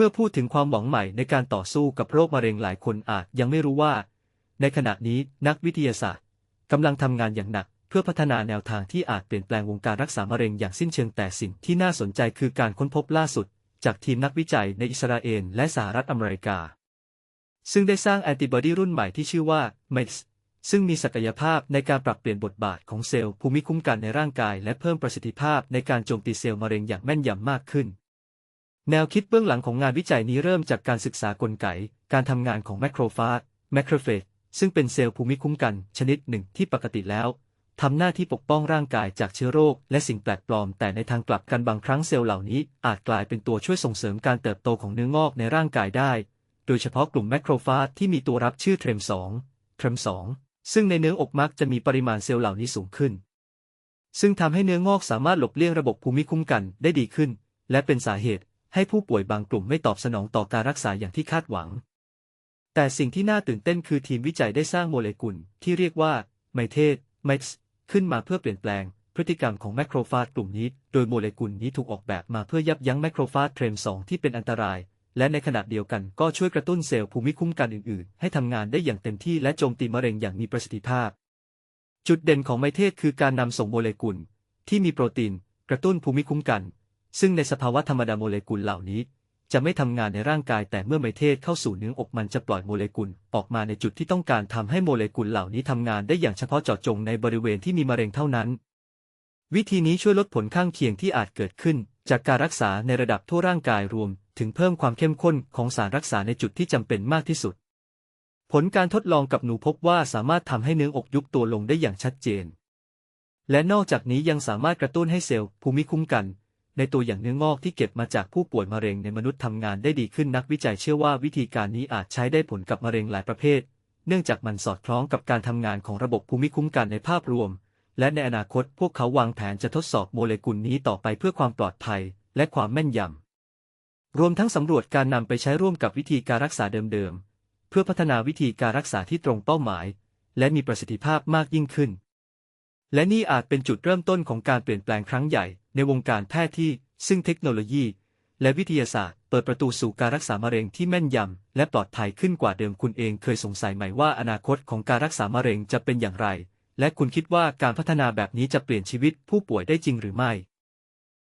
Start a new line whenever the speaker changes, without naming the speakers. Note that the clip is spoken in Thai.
เมื่อพูดถึงความหวังใหม่ในการต่อสู้กับโรคมะเร็งหลายคนอาจยังไม่รู้ว่า ในขณะนี้นักวิทยาศาสตร์กำลังทำงานอย่างหนัก เพื่อพัฒนาแนวทางที่อาจเปลี่ยนแปลงวงการรักษามะเร็งอย่างสิ้นเชิงแต่สิ่งที่น่าสนใจคือการค้นพบล่าสุด จากทีมนักวิจัยในอิสราเอลและสหรัฐอเมริกา ซึ่งได้สร้างแอนติบอดีรุ่นใหม่ที่ชื่อว่า MEX ซึ่งมีศักยภาพในการปรับเปลี่ยนบทบาทของเซลล์ภูมิคุ้มกันในร่างกาย และเพิ่มประสิทธิภาพในการโจมตีเซลล์มะเร็งอย่างแม่นยำมากขึ้น แนวคิดเบื้องหลังของงานวิจัยนี้เริ่มจากการศึกษากลไก การทำงานของแมคโครฟาจแมคโครเฟจซึ่งเป็นเซลล์ภูมิคุ้มกันชนิดหนึ่งที่ปกติแล้วทำหน้าที่ปกป้องร่างกายจากเชื้อโรค และสิ่งแปลกปลอม แต่ในทางกลับกันบางครั้งเซลล์เหล่านี้อาจกลายเป็นตัวช่วยส่งเสริมการเติบโตของเนื้องอกในร่างกายได้ โดยเฉพาะกลุ่มแมคโครฟาจที่มีตัวรับชื่อเทรม2เทรม2ซึ่งในเนื้ออกมักจะมีปริมาณเซลล์เหล่านี้สูงขึ้น ซึ่งทำให้เนื้องอกสามารถหลบเลี่ยงระบบภูมิคุ้มกันได้ดีขึ้น และเป็นสาเหตุ ให้ผู้ป่วยบางกลุ่มไม่ตอบสนองต่อการรักษาอย่างที่คาดหวัง แต่สิ่งที่น่าตื่นเต้นคือทีมวิจัยได้สร้างโมเลกุลที่เรียกว่าไมเทส MEX ขึ้นมาเพื่อเปลี่ยนแปลงพฤติกรรมของแมคโครฟาจกลุ่มนี้ โดยโมเลกุลนี้ถูกออกแบบมาเพื่อยับยั้งแมคโครฟาจเทรม2ที่เป็นอันตราย และในขณะเดียวกันก็ช่วยกระตุ้นเซลล์ภูมิคุ้มกันอื่นๆ ให้ทำงานได้อย่างเต็มที่และโจมตีมะเร็งอย่างมีประสิทธิภาพ จุดเด่นของไมเทสคือการนำส่งโมเลกุลที่มีโปรตีนกระตุ้นภูมิคุ้มกัน ซึ่งในสภาวะธรรมดาโมเลกุลเหล่านี้ จะไม่ทำงานในร่างกายแต่เมื่อไมเทสเข้าสู่เนื้ออกมันจะปล่อยโมเลกุลออกมาในจุดที่ต้องการทำให้โมเลกุลเหล่านี้ทำงานได้อย่างเฉพาะเจาะจงในบริเวณที่มีมะเร็งเท่านั้น วิธีนี้ช่วยลดผลข้างเคียงที่อาจเกิดขึ้น จากการรักษาในระดับทั่วร่างกายรวม ถึงเพิ่มความเข้มข้นของสารรักษาในจุดที่จำเป็นมากที่สุด ผลการทดลองกับหนูพบว่าสามารถทำให้เนื้ออกยุบตัวลงได้อย่างชัดเจน และนอกจากนี้ยังสามารถกระตุ้นให้เซลล์ภูมิคุ้มกัน ในตัวอย่างเนื้องอกที่เก็บมาจากผู้ป่วยมะเร็งในมนุษย์ทำงานได้ดีขึ้นนักวิจัยเชื่อว่าวิธีการนี้อาจใช้ได้ผลกับมะเร็งหลายประเภท เนื่องจากมันสอดคล้องกับการทำงานของระบบภูมิคุ้มกันในภาพรวม และในอนาคตพวกเขาวางแผนจะทดสอบโมเลกุลนี้ต่อไปเพื่อความปลอดภัย และความแม่นยำรวมทั้งสำรวจการนำไปใช้ร่วมกับวิธีการรักษาเดิมๆเพื่อพัฒนาวิธีการรักษาที่ตรงเป้าหมาย และมีประสิทธิภาพมากยิ่งขึ้น และนี่อาจเป็นจุดเริ่มต้นของการเปลี่ยนแปลงครั้งใหญ่ ในวงการแพทย์ที่ ซึ่งเทคโนโลยี และวิทยาศาสตร์ เปิดประตูสู่การรักษามะเร็งที่แม่นยำ และปลอดภัยขึ้นกว่าเดิมคุณเองเคยสงสัยไหมว่าอนาคตของการรักษามะเร็งจะเป็นอย่างไร และคุณคิดว่าการพัฒนาแบบนี้จะเปลี่ยนชีวิตผู้ป่วยได้จริงหรือไม่